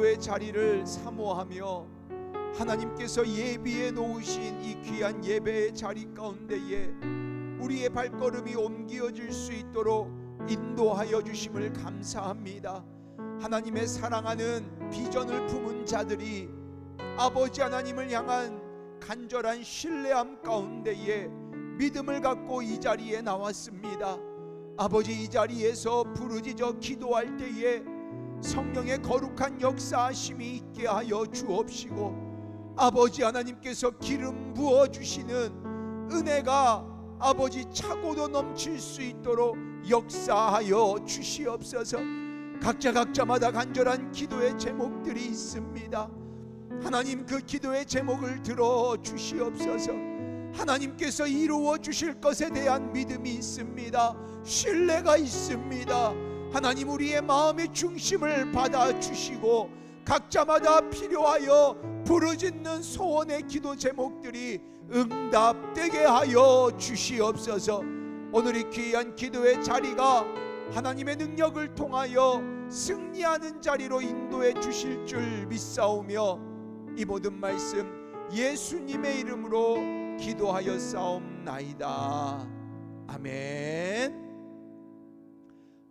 기도의 자리를 사모하며 하나님께서 예비해 놓으신 이 귀한 예배의 자리 가운데에 우리의 발걸음이 옮겨질 수 있도록 인도하여 주심을 감사합니다. 하나님의 사랑하는 비전을 품은 자들이 아버지 하나님을 향한 간절한 신뢰함 가운데에 믿음을 갖고 이 자리에 나왔습니다. 아버지 이 자리에서 부르짖어 기도할 때에 성령의 거룩한 역사하심이 있게 하여 주옵시고 아버지 하나님께서 기름 부어 주시는 은혜가 아버지 차고도 넘칠 수 있도록 역사하여 주시옵소서. 각자 각자마다 간절한 기도의 제목들이 있습니다. 하나님 그 기도의 제목을 들어 주시옵소서. 하나님께서 이루어 주실 것에 대한 믿음이 있습니다. 신뢰가 있습니다. 하나님 우리의 마음의 중심을 받아 주시고 각자마다 필요하여 부르짖는 소원의 기도 제목들이 응답되게 하여 주시옵소서. 오늘 이 귀한 기도의 자리가 하나님의 능력을 통하여 승리하는 자리로 인도해 주실 줄 믿사오며 이 모든 말씀 예수님의 이름으로 기도하여 싸움나이다. 아멘.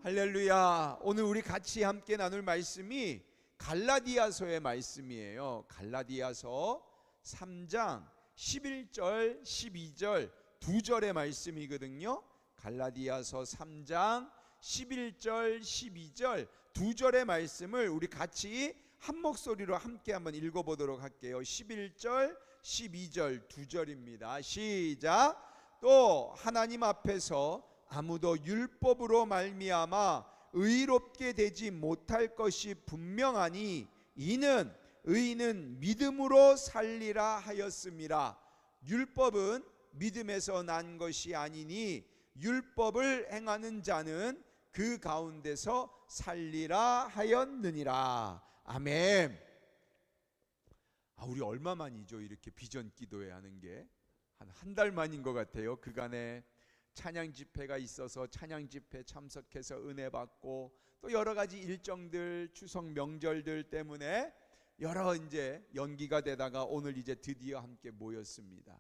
할렐루야. 오늘 우리 같이 함께 나눌 말씀이 갈라디아서의 말씀이에요. 갈라디아서 3장 11절, 12절 두 절의 말씀이거든요. 갈라디아서 3장 11절, 12절 두 절의 말씀을 우리 같이 한 목소리로 함께 한번 읽어 보도록 할게요. 11절, 12절 두 절입니다. 시작. 또 하나님 앞에서 아무도 율법으로 말미암아 의롭게 되지 못할 것이 분명하니 이는 의인은 믿음으로 살리라 하였습니다. 율법은 믿음에서 난 것이 아니니 율법을 행하는 자는 그 가운데서 살리라 하였느니라. 아멘. 아, 우리 얼마 만이죠? 이렇게 비전 기도회 하는 게 한 한 달 만인 것 같아요. 그간에 찬양 집회가 있어서 찬양 집회 참석해서 은혜 받고 또 여러 가지 일정들 추석 명절들 때문에 여러 이제 연기가 되다가 오늘 이제 드디어 함께 모였습니다.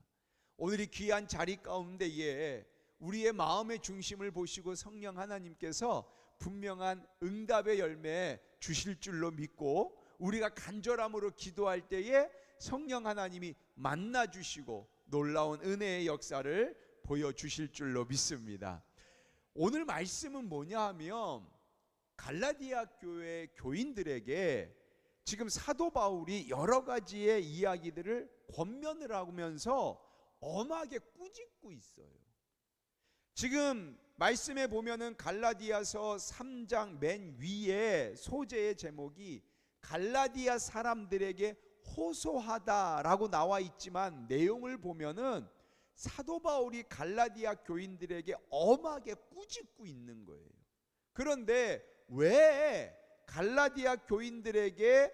오늘 이 귀한 자리 가운데에 우리의 마음의 중심을 보시고 성령 하나님께서 분명한 응답의 열매 주실 줄로 믿고 우리가 간절함으로 기도할 때에 성령 하나님이 만나 주시고 놀라운 은혜의 역사를 보여 주실 줄로 믿습니다. 오늘 말씀은 뭐냐 하면 갈라디아 교회 교인들에게 지금 사도 바울이 여러 가지의 이야기들을 권면을 하면서 엄하게 꾸짖고 있어요. 지금 말씀에 보면은 갈라디아서 3장 맨 위에 소재의 제목이 갈라디아 사람들에게 호소하다라고 나와 있지만 내용을 보면은 사도 바울이 갈라디아 교인들에게 엄하게 꾸짖고 있는 거예요. 그런데 왜 갈라디아 교인들에게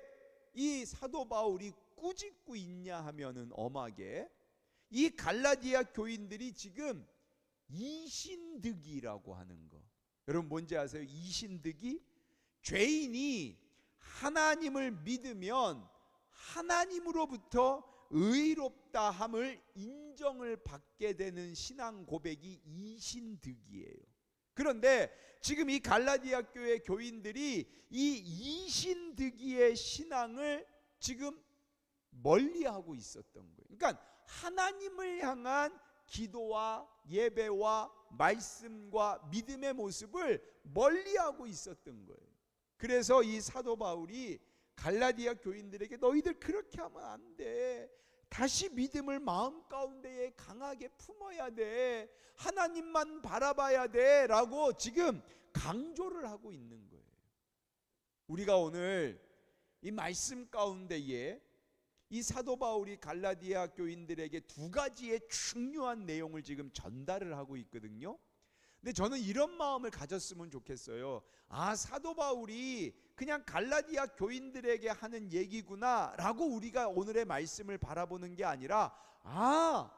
이 사도 바울이 꾸짖고 있냐 하면은 엄하게 이 갈라디아 교인들이 지금 이신득이라고 하는 거. 여러분 뭔지 아세요? 이신득이 죄인이 하나님을 믿으면 하나님으로부터 의롭다함을 인정을 받게 되는 신앙 고백이 이신득이에요. 그런데 지금 이 갈라디아 교회 교인들이 이 이신득이의 신앙을 지금 멀리하고 있었던 거예요. 그러니까 하나님을 향한 기도와 예배와 말씀과 믿음의 모습을 멀리하고 있었던 거예요. 그래서 이 사도 바울이 갈라디아 교인들에게 너희들 그렇게 하면 안 돼. 다시 믿음을 마음 가운데에 강하게 품어야 돼. 하나님만 바라봐야 돼. 라고 지금 강조를 하고 있는 거예요. 우리가 오늘 이 말씀 가운데에 이 사도 바울이 갈라디아 교인들에게 두 가지의 중요한 내용을 지금 전달을 하고 있거든요. 근데 저는 이런 마음을 가졌으면 좋겠어요. 아, 사도 바울이 그냥 갈라디아 교인들에게 하는 얘기구나라고 우리가 오늘의 말씀을 바라보는 게 아니라 아,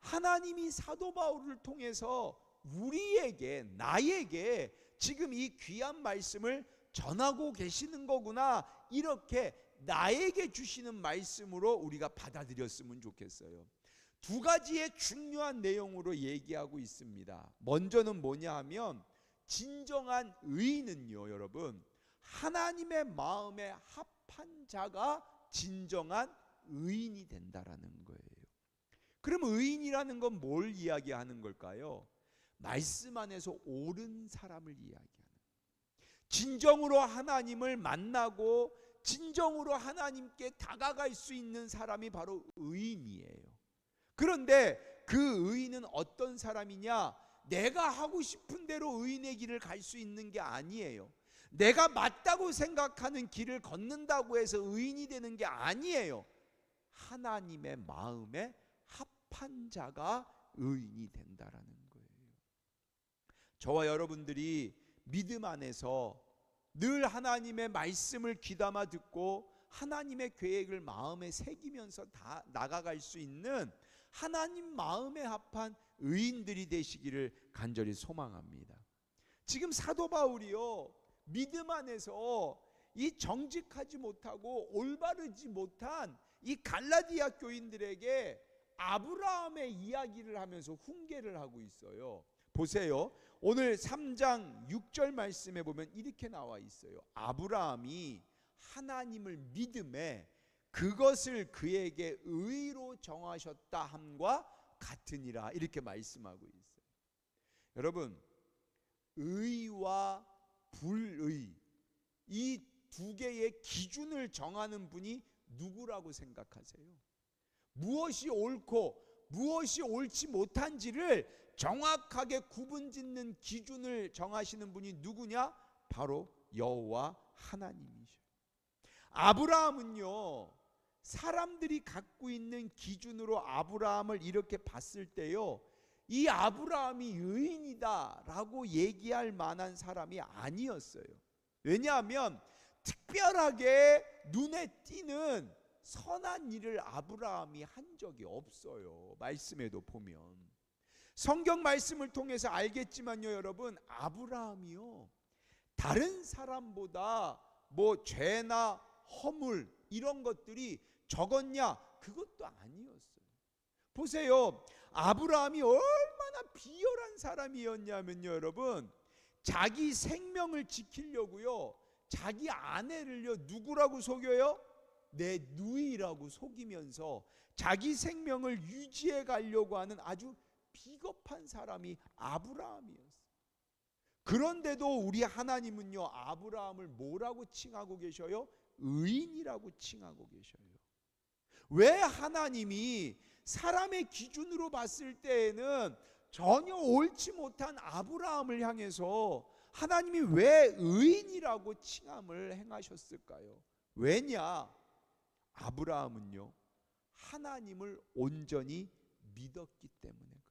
하나님이 사도 바울을 통해서 우리에게 나에게 지금 이 귀한 말씀을 전하고 계시는 거구나. 이렇게 나에게 주시는 말씀으로 우리가 받아들였으면 좋겠어요. 두 가지의 중요한 내용으로 얘기하고 있습니다. 먼저는 뭐냐 하면 진정한 의인은요, 여러분. 하나님의 마음에 합한 자가 진정한 의인이 된다라는 거예요. 그럼 의인이라는 건 뭘 이야기하는 걸까요? 말씀 안에서 옳은 사람을 이야기하는. 진정으로 하나님을 만나고 진정으로 하나님께 다가갈 수 있는 사람이 바로 의인이에요. 그런데 그 의인은 어떤 사람이냐? 내가 하고 싶은 대로 의인의 길을 갈 수 있는 게 아니에요. 내가 맞다고 생각하는 길을 걷는다고 해서 의인이 되는 게 아니에요. 하나님의 마음에 합한 자가 의인이 된다라는 거예요. 저와 여러분들이 믿음 안에서 늘 하나님의 말씀을 귀담아 듣고 하나님의 계획을 마음에 새기면서 다 나가갈 수 있는 하나님 마음에 합한 의인들이 되시기를 간절히 소망합니다. 지금 사도 바울이요 믿음 안에서 이 정직하지 못하고 올바르지 못한 이 갈라디아 교인들에게 아브라함의 이야기를 하면서 훈계를 하고 있어요. 보세요. 오늘 3장 6절 말씀에 보면 이렇게 나와 있어요. 아브라함이 하나님을 믿음에 그것을 그에게 의로 정하셨다 함과 같으니라 이렇게 말씀하고 있어요. 여러분 의와 불의 이 두 개의 기준을 정하는 분이 누구라고 생각하세요? 무엇이 옳고 무엇이 옳지 못한지를 정확하게 구분짓는 기준을 정하시는 분이 누구냐? 바로 여호와 하나님이죠. 아브라함은요. 사람들이 갖고 있는 기준으로 아브라함을 이렇게 봤을 때요. 이 아브라함이 의인이다라고 얘기할 만한 사람이 아니었어요. 왜냐하면 특별하게 눈에 띄는 선한 일을 아브라함이 한 적이 없어요. 말씀에도 보면 성경 말씀을 통해서 알겠지만요, 여러분 아브라함이요 다른 사람보다 뭐 죄나 허물 이런 것들이 적었냐? 그것도 아니었어요. 보세요. 아브라함이 얼마나 비열한 사람이었냐면요, 여러분. 자기 생명을 지키려고요. 자기 아내를요, 누구라고 속여요? 내 누이라고 속이면서 자기 생명을 유지해 가려고 하는 아주 비겁한 사람이 아브라함이었어요. 그런데도 우리 하나님은요, 아브라함을 뭐라고 칭하고 계셔요? 의인이라고 칭하고 계셔요. 왜 하나님이 사람의 기준으로 봤을 때에는 전혀 옳지 못한 아브라함을 향해서 하나님이 왜 의인이라고 칭함을 행하셨을까요? 왜냐? 아브라함은요, 하나님을 온전히 믿었기 때문에 그래요.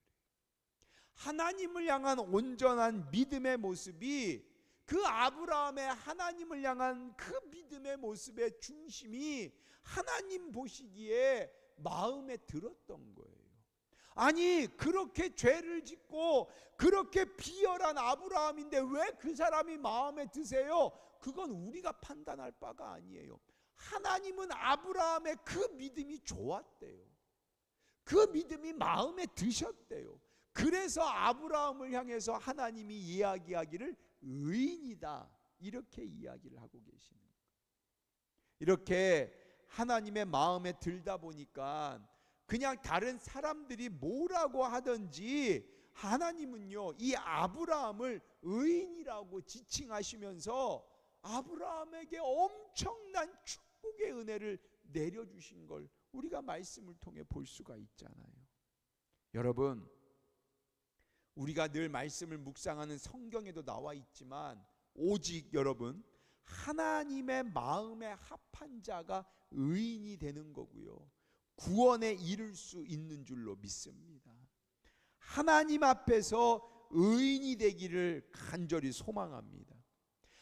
하나님을 향한 온전한 믿음의 모습이 그 아브라함의 하나님을 향한 그 믿음의 모습의 중심이 하나님 보시기에 마음에 들었던 거예요. 아니 그렇게 죄를 짓고 그렇게 비열한 아브라함인데 왜 그 사람이 마음에 드세요? 그건 우리가 판단할 바가 아니에요. 하나님은 아브라함의 그 믿음이 좋았대요. 그 믿음이 마음에 드셨대요. 그래서 아브라함을 향해서 하나님이 이야기하기를 의인이다 이렇게 이야기를 하고 계시는 거예요. 이렇게 하나님의 마음에 들다 보니까 그냥 다른 사람들이 뭐라고 하든지 하나님은요 이 아브라함을 의인이라고 지칭하시면서 아브라함에게 엄청난 축복의 은혜를 내려주신 걸 우리가 말씀을 통해 볼 수가 있잖아요. 여러분 우리가 늘 말씀을 묵상하는 성경에도 나와 있지만 오직 여러분 하나님의 마음에 합한 자가 의인이 되는 거고요. 구원에 이를 수 있는 줄로 믿습니다. 하나님 앞에서 의인이 되기를 간절히 소망합니다.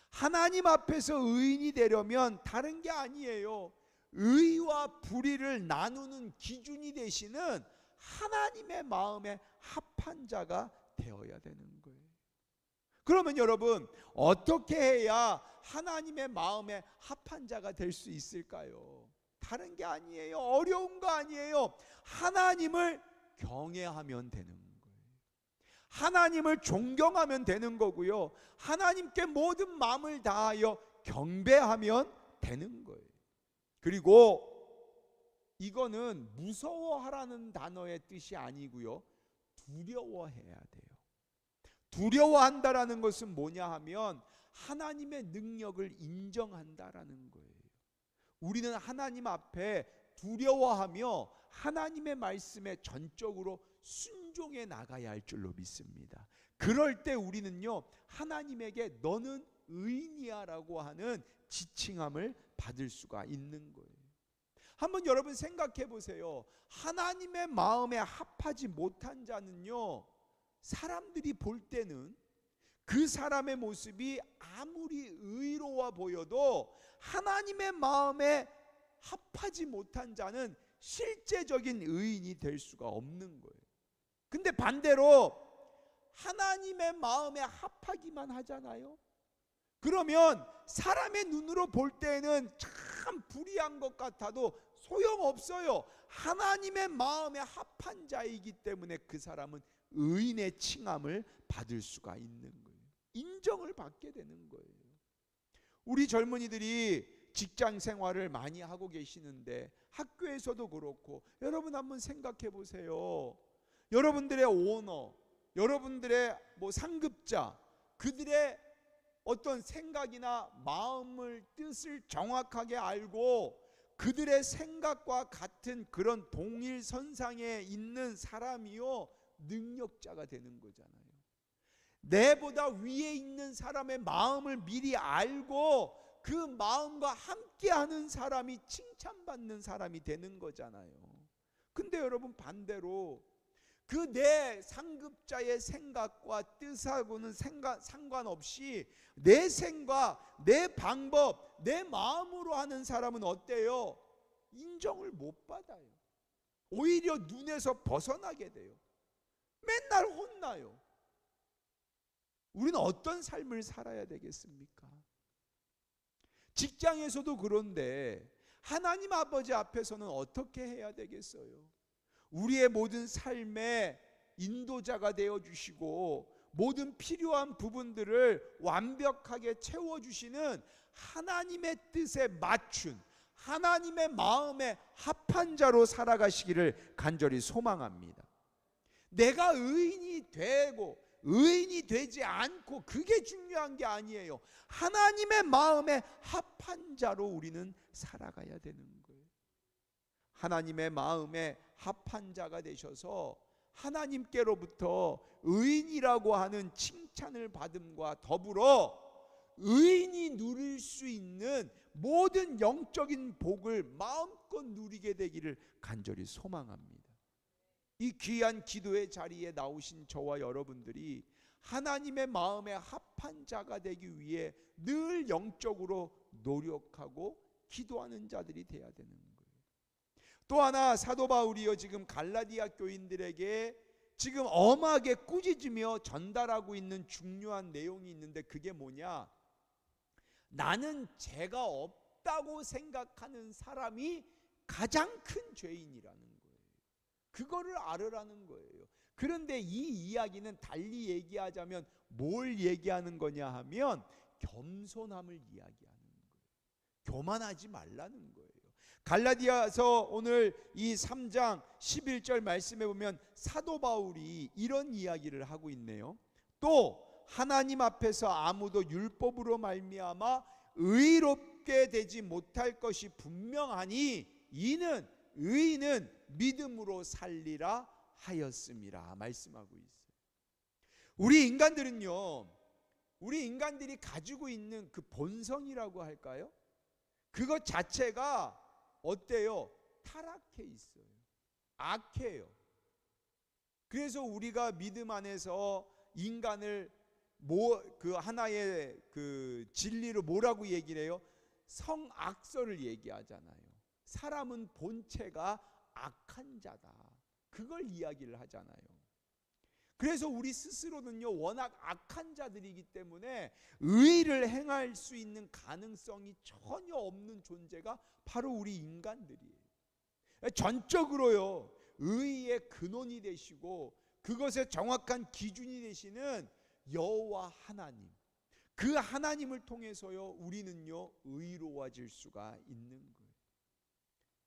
하나님 앞에서 의인이 되려면 다른 게 아니에요. 의와 불의를 나누는 기준이 되시는 하나님의 마음에 합한 자가 되어야 되는 거예요. 그러면 여러분 어떻게 해야 하나님의 마음에 합한 자가 될 수 있을까요? 다른 게 아니에요. 어려운 거 아니에요. 하나님을 경외하면 되는 거예요. 하나님을 존경하면 되는 거고요. 하나님께 모든 마음을 다하여 경배하면 되는 거예요. 그리고 이거는 무서워하라는 단어의 뜻이 아니고요. 두려워해야 돼요. 두려워한다라는 것은 뭐냐 하면 하나님의 능력을 인정한다라는 거예요. 우리는 하나님 앞에 두려워하며 하나님의 말씀에 전적으로 순종해 나가야 할 줄로 믿습니다. 그럴 때 우리는요, 하나님에게 너는 의인이야 라고 하는 지칭함을 받을 수가 있는 거예요. 한번 여러분 생각해 보세요. 하나님의 마음에 합하지 못한 자는요, 사람들이 볼 때는 그 사람의 모습이 아무리 의로워 보여도 하나님의 마음에 합하지 못한 자는 실제적인 의인이 될 수가 없는 거예요. 근데 반대로 하나님의 마음에 합하기만 하잖아요. 그러면 사람의 눈으로 볼 때는 참 불의한 것 같아도 소용없어요. 하나님의 마음에 합한 자이기 때문에 그 사람은 의인의 칭함을 받을 수가 있는 거예요. 인정을 받게 되는 거예요. 우리 젊은이들이 직장 생활을 많이 하고 계시는데 학교에서도 그렇고 여러분 한번 생각해 보세요. 여러분들의 오너, 여러분들의 뭐 상급자, 그들의 어떤 생각이나 마음을 뜻을 정확하게 알고 그들의 생각과 같은 그런 동일 선상에 있는 사람이요 능력자가 되는 거잖아요. 내보다 위에 있는 사람의 마음을 미리 알고 그 마음과 함께 하는 사람이 칭찬받는 사람이 되는 거잖아요. 근데 여러분 반대로 그 내 상급자의 생각과 뜻하고는 생각, 상관없이 내 생각, 내 방법, 내 마음으로 하는 사람은 어때요? 인정을 못 받아요. 오히려 눈에서 벗어나게 돼요. 맨날 혼나요. 우리는 어떤 삶을 살아야 되겠습니까? 직장에서도 그런데 하나님 아버지 앞에서는 어떻게 해야 되겠어요? 우리의 모든 삶의 인도자가 되어 주시고 모든 필요한 부분들을 완벽하게 채워 주시는 하나님의 뜻에 맞춘 하나님의 마음에 합한 자로 살아가시기를 간절히 소망합니다. 내가 의인이 되고 의인이 되지 않고 그게 중요한 게 아니에요. 하나님의 마음에 합한 자로 우리는 살아가야 되는 거예요. 하나님의 마음에 합한 자가 되셔서 하나님께로부터 의인이라고 하는 칭찬을 받음과 더불어 의인이 누릴 수 있는 모든 영적인 복을 마음껏 누리게 되기를 간절히 소망합니다. 이 귀한 기도의 자리에 나오신 저와 여러분들이 하나님의 마음에 합한 자가 되기 위해 늘 영적으로 노력하고 기도하는 자들이 되어야 되는 거예요. 또 하나 사도 바울이요 지금 갈라디아 교인들에게 지금 엄하게 꾸짖으며 전달하고 있는 중요한 내용이 있는데 그게 뭐냐? 나는 죄가 없다고 생각하는 사람이 가장 큰 죄인이라는. 그거를 알으라는 거예요. 그런데 이 이야기는 달리 얘기하자면 뭘 얘기하는 거냐 하면 겸손함을 이야기하는 거예요. 교만하지 말라는 거예요. 갈라디아서 오늘 이 3장 11절 말씀에 보면 사도 바울이 이런 이야기를 하고 있네요. 또 하나님 앞에서 아무도 율법으로 말미암아 의롭게 되지 못할 것이 분명하니 이는 의인은 믿음으로 살리라 하였음이라 말씀하고 있어요. 우리 인간들은요. 우리 인간들이 가지고 있는 그 본성이라고 할까요? 그것 자체가 어때요? 타락해 있어요. 악해요. 그래서 우리가 믿음 안에서 인간을 뭐 그 하나의 그 진리로 뭐라고 얘기를 해요? 성악설을 얘기하잖아요. 사람은 본체가 악한 자다. 그걸 이야기를 하잖아요. 그래서 우리 스스로는요 워낙 악한 자들이기 때문에 의를 행할 수 있는 가능성이 전혀 없는 존재가 바로 우리 인간들이에요. 전적으로요 의의 근원이 되시고 그것의 정확한 기준이 되시는 여호와 하나님. 그 하나님을 통해서요 우리는요 의로워질 수가 있는 거예요.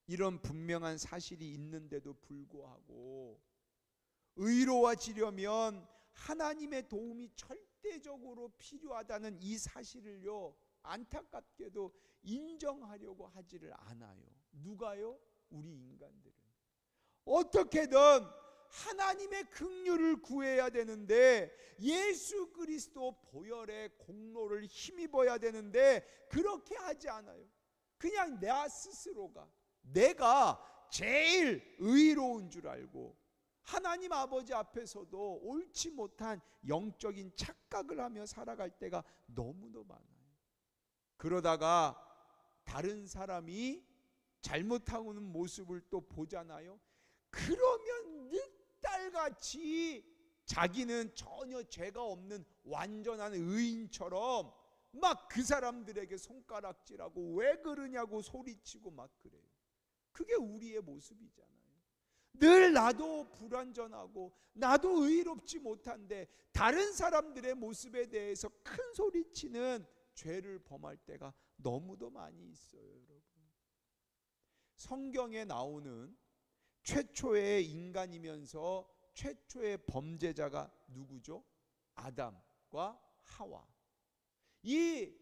이런 분명한 사실이 있는데도 불구하고 의로워지려면 하나님의 도움이 절대적으로 필요하다는 이 사실을요 안타깝게도 인정하려고 하지를 않아요. 누가요? 우리 인간들은 어떻게든 하나님의 긍휼을 구해야 되는데 예수 그리스도 보혈의 공로를 힘입어야 되는데 그렇게 하지 않아요. 그냥 나 스스로가 내가 제일 의로운 줄 알고 하나님 아버지 앞에서도 옳지 못한 영적인 착각을 하며 살아갈 때가 너무도 많아요. 그러다가 다른 사람이 잘못하고는 모습을 또 보잖아요. 그러면 늑달같이 자기는 전혀 죄가 없는 완전한 의인처럼 막 그 사람들에게 손가락질하고 왜 그러냐고 소리치고 막 그래요. 그게 우리의 모습이잖아요. 늘 나도 불완전하고 나도 의롭지 못한데 다른 사람들의 모습에 대해서 큰 소리치는 죄를 범할 때가 너무도 많이 있어요, 여러분. 성경에 나오는 최초의 인간이면서 최초의 범죄자가 누구죠? 아담과 하와. 이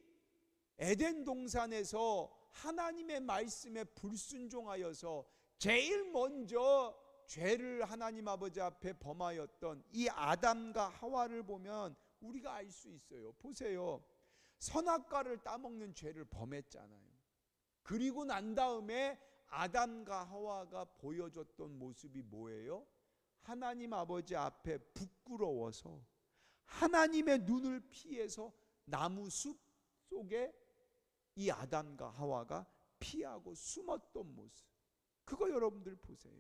에덴 동산에서 하나님의 말씀에 불순종하여서 제일 먼저 죄를 하나님 아버지 앞에 범하였던 이 아담과 하와를 보면 우리가 알 수 있어요. 보세요. 선악과를 따먹는 죄를 범했잖아요. 그리고 난 다음에 아담과 하와가 보여줬던 모습이 뭐예요? 하나님 아버지 앞에 부끄러워서 하나님의 눈을 피해서 나무 숲 속에 이 아담과 하와가 피하고 숨었던 모습. 그거 여러분들 보세요.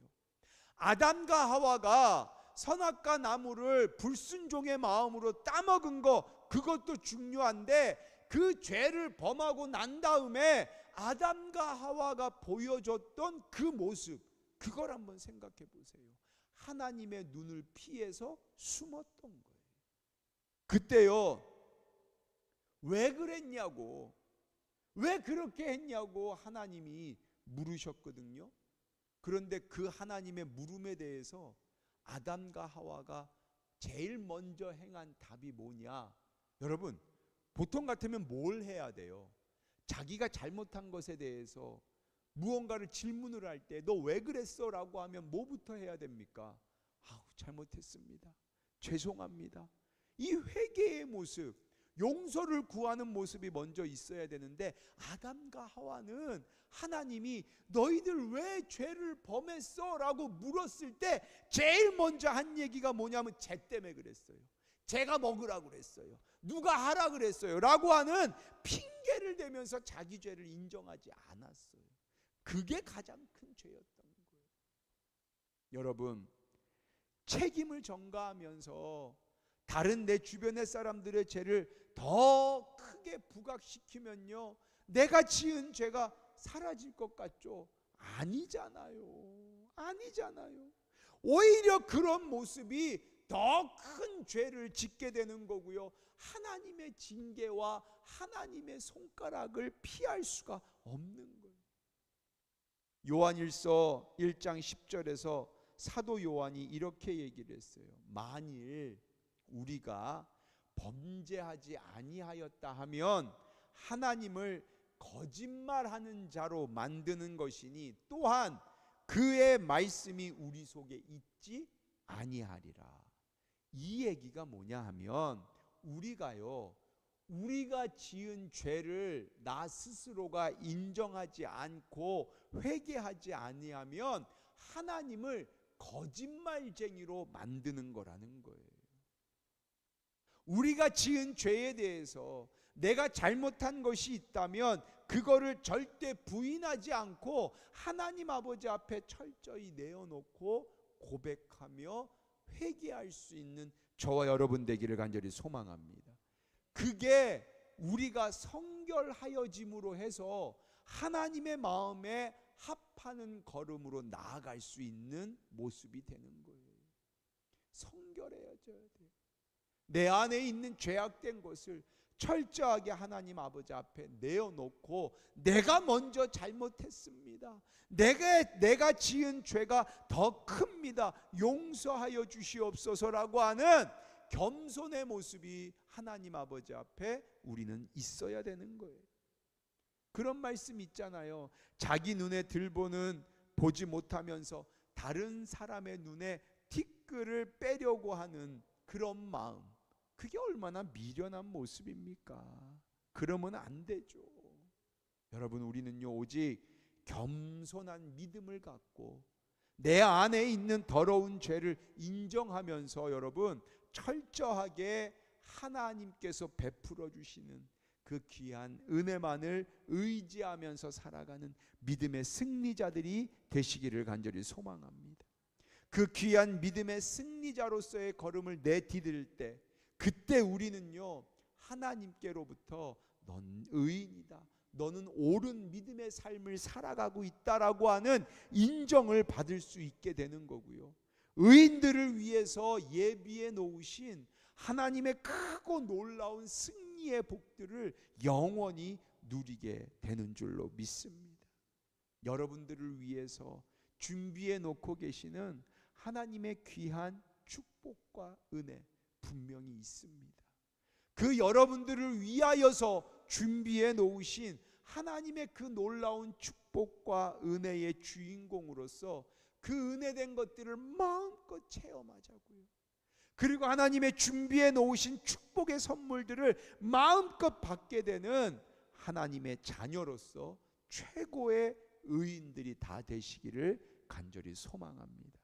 아담과 하와가 선악과 나무를 불순종의 마음으로 따먹은 거 그것도 중요한데 그 죄를 범하고 난 다음에 아담과 하와가 보여줬던 그 모습 그걸 한번 생각해 보세요. 하나님의 눈을 피해서 숨었던 거예요. 그때요. 왜 그랬냐고 왜 그렇게 했냐고 하나님이 물으셨거든요. 그런데 그 하나님의 물음에 대해서 아담과 하와가 제일 먼저 행한 답이 뭐냐? 여러분, 보통 같으면 뭘 해야 돼요? 자기가 잘못한 것에 대해서 무언가를 질문을 할 때 너 왜 그랬어? 라고 하면 뭐부터 해야 됩니까? 아우, 잘못했습니다. 죄송합니다. 이 회개의 모습, 용서를 구하는 모습이 먼저 있어야 되는데 아담과 하와는 하나님이 너희들 왜 죄를 범했어? 라고 물었을 때 제일 먼저 한 얘기가 뭐냐면 죄 때문에 그랬어요. 제가 먹으라고 그랬어요. 누가 하라 그랬어요. 라고 하는 핑계를 대면서 자기 죄를 인정하지 않았어요. 그게 가장 큰 죄였던 거예요. 여러분, 책임을 전가하면서 다른 내 주변의 사람들의 죄를 더 크게 부각시키면요. 내가 지은 죄가 사라질 것 같죠? 아니잖아요. 아니잖아요. 오히려 그런 모습이 더 큰 죄를 짓게 되는 거고요. 하나님의 징계와 하나님의 손가락을 피할 수가 없는 거예요. 요한일서 1장 10절에서 사도 요한이 이렇게 얘기를 했어요. 만일 우리가 범죄하지 아니하였다 하면 하나님을 거짓말하는 자로 만드는 것이니 또한 그의 말씀이 우리 속에 있지 아니하리라. 이 얘기가 뭐냐 하면 우리가요 우리가 지은 죄를 나 스스로가 인정하지 않고 회개하지 아니하면 하나님을 거짓말쟁이로 만드는 거라는 거예요. 우리가 지은 죄에 대해서 내가 잘못한 것이 있다면 그거를 절대 부인하지 않고 하나님 아버지 앞에 철저히 내어놓고 고백하며 회개할 수 있는 저와 여러분 되기를 간절히 소망합니다. 그게 우리가 성결하여짐으로 해서 하나님의 마음에 합하는 걸음으로 나아갈 수 있는 모습이 되는 거예요. 성결해져야 돼요. 내 안에 있는 죄악된 것을 철저하게 하나님 아버지 앞에 내어놓고 내가 먼저 잘못했습니다. 내가 내가 지은 죄가 더 큽니다. 용서하여 주시옵소서라고 하는 겸손의 모습이 하나님 아버지 앞에 우리는 있어야 되는 거예요. 그런 말씀 있잖아요. 자기 눈에 들보는 보지 못하면서 다른 사람의 눈에 티끌을 빼려고 하는 그런 마음. 그게 얼마나 미련한 모습입니까? 그러면 안 되죠. 여러분 우리는요 오직 겸손한 믿음을 갖고 내 안에 있는 더러운 죄를 인정하면서 여러분 철저하게 하나님께서 베풀어 주시는 그 귀한 은혜만을 의지하면서 살아가는 믿음의 승리자들이 되시기를 간절히 소망합니다. 그 귀한 믿음의 승리자로서의 걸음을 내디딜 때 그때 우리는요 하나님께로부터 넌 의인이다. 너는 옳은 믿음의 삶을 살아가고 있다라고 하는 인정을 받을 수 있게 되는 거고요. 의인들을 위해서 예비해 놓으신 하나님의 크고 놀라운 승리의 복들을 영원히 누리게 되는 줄로 믿습니다. 여러분들을 위해서 준비해 놓고 계시는 하나님의 귀한 축복과 은혜 분명히 있습니다. 그 여러분들을 위하여서 준비해 놓으신 하나님의 그 놀라운 축복과 은혜의 주인공으로서 그 은혜된 것들을 마음껏 체험하자고요. 그리고 하나님의 준비해 놓으신 축복의 선물들을 마음껏 받게 되는 하나님의 자녀로서 최고의 의인들이 다 되시기를 간절히 소망합니다.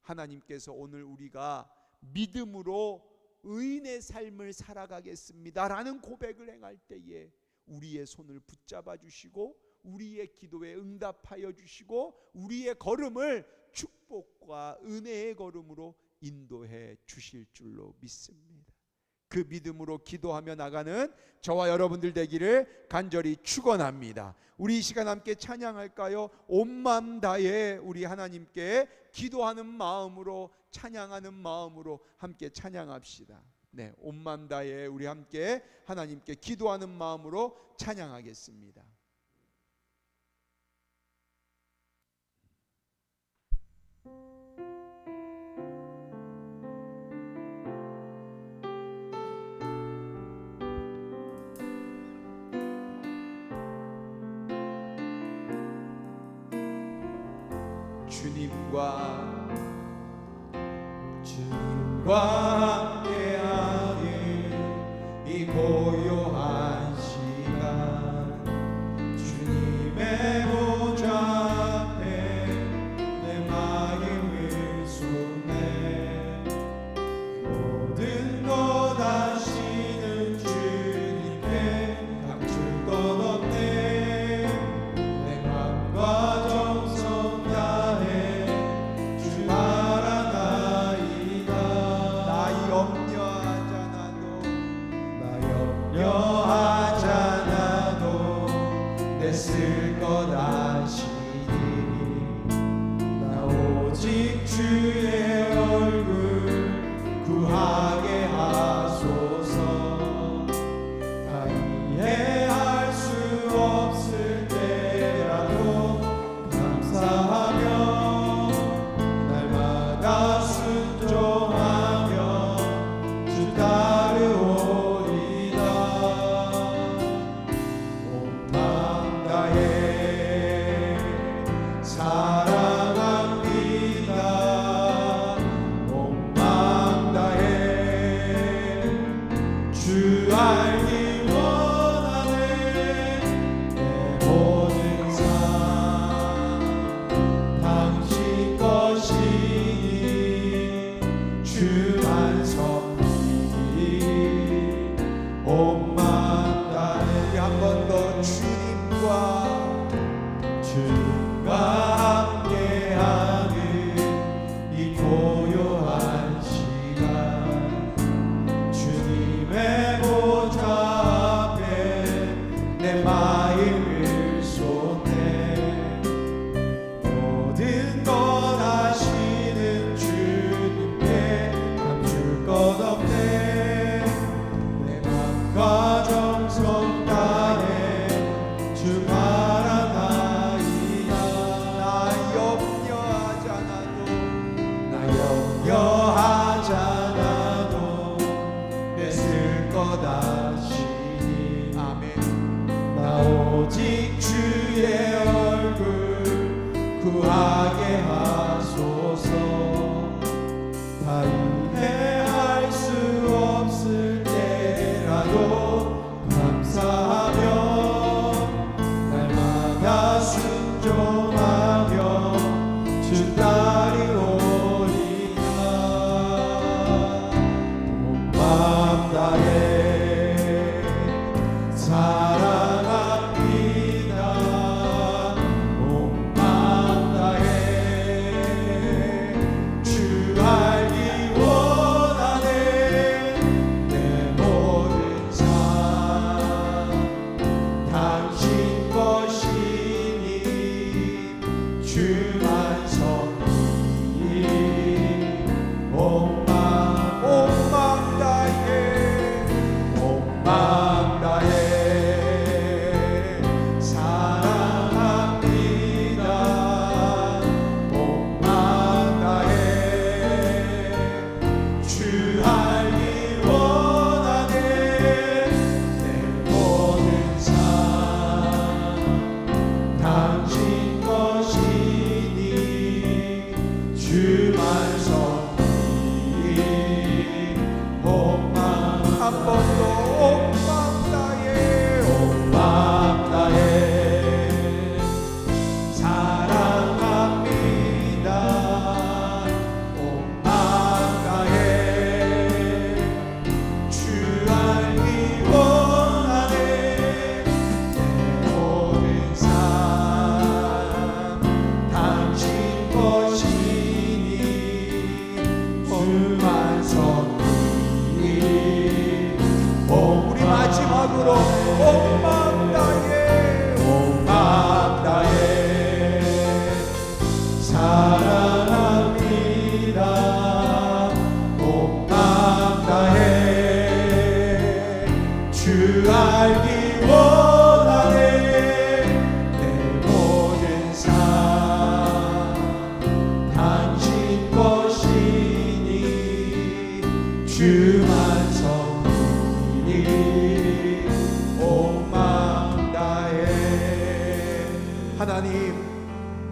하나님께서 오늘 우리가 믿음으로 의인의 삶을 살아가겠습니다 라는 고백을 행할 때에 우리의 손을 붙잡아 주시고 우리의 기도에 응답하여 주시고 우리의 걸음을 축복과 은혜의 걸음으로 인도해 주실 줄로 믿습니다. 그 믿음으로 기도하며 나가는 저와 여러분들 되기를 간절히 축원합니다. 우리 이 시간 함께 찬양할까요? 온 마음 다해 우리 하나님께 기도하는 마음으로 찬양하는 마음으로 함께 찬양합시다. 네, 온 마음 다해 우리 함께 하나님께 기도하는 마음으로 찬양하겠습니다. 주님과 주님 주따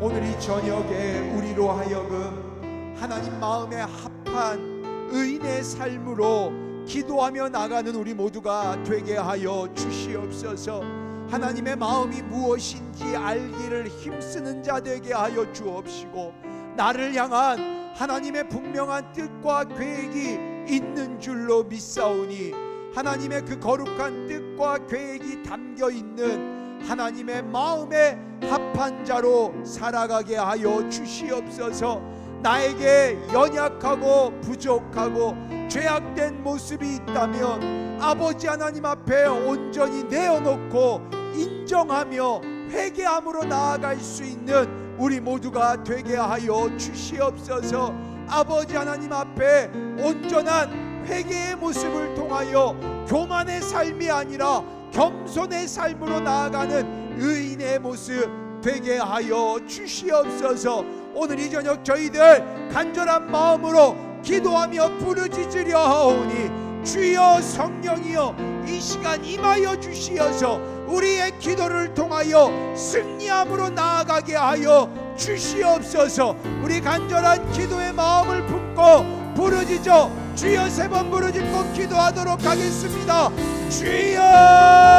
오늘 이 저녁에 우리로 하여금 하나님 마음에 합한 의인의 삶으로 기도하며 나가는 우리 모두가 되게 하여 주시 옵소서 하나님의 마음이 무엇인지 알기를 힘쓰는 자 되게 하여 주옵시고 나를 향한 하나님의 분명한 뜻과 계획이 있는 줄로 믿사오니 하나님의 그 거룩한 뜻과 계획이 담겨 있는 하나님의 마음에 합한 자로 살아가게 하여 주시옵소서. 나에게 연약하고 부족하고 죄악된 모습이 있다면 아버지 하나님 앞에 온전히 내어놓고 인정하며 회개함으로 나아갈 수 있는 우리 모두가 되게 하여 주시옵소서. 아버지 하나님 앞에 온전한 회개의 모습을 통하여 교만의 삶이 아니라 겸손의 삶으로 나아가는 의인의 모습 되게 하여 주시옵소서. 오늘 이 저녁 저희들 간절한 마음으로 기도하며 부르짖으려 하오니 주여 성령이여 이 시간 임하여 주시어서 우리의 기도를 통하여 승리함으로 나아가게 하여 주시옵소서. 우리 간절한 기도의 마음을 품고 부르짖어 주여 세 번 부르짖고 기도하도록 하겠습니다. 주여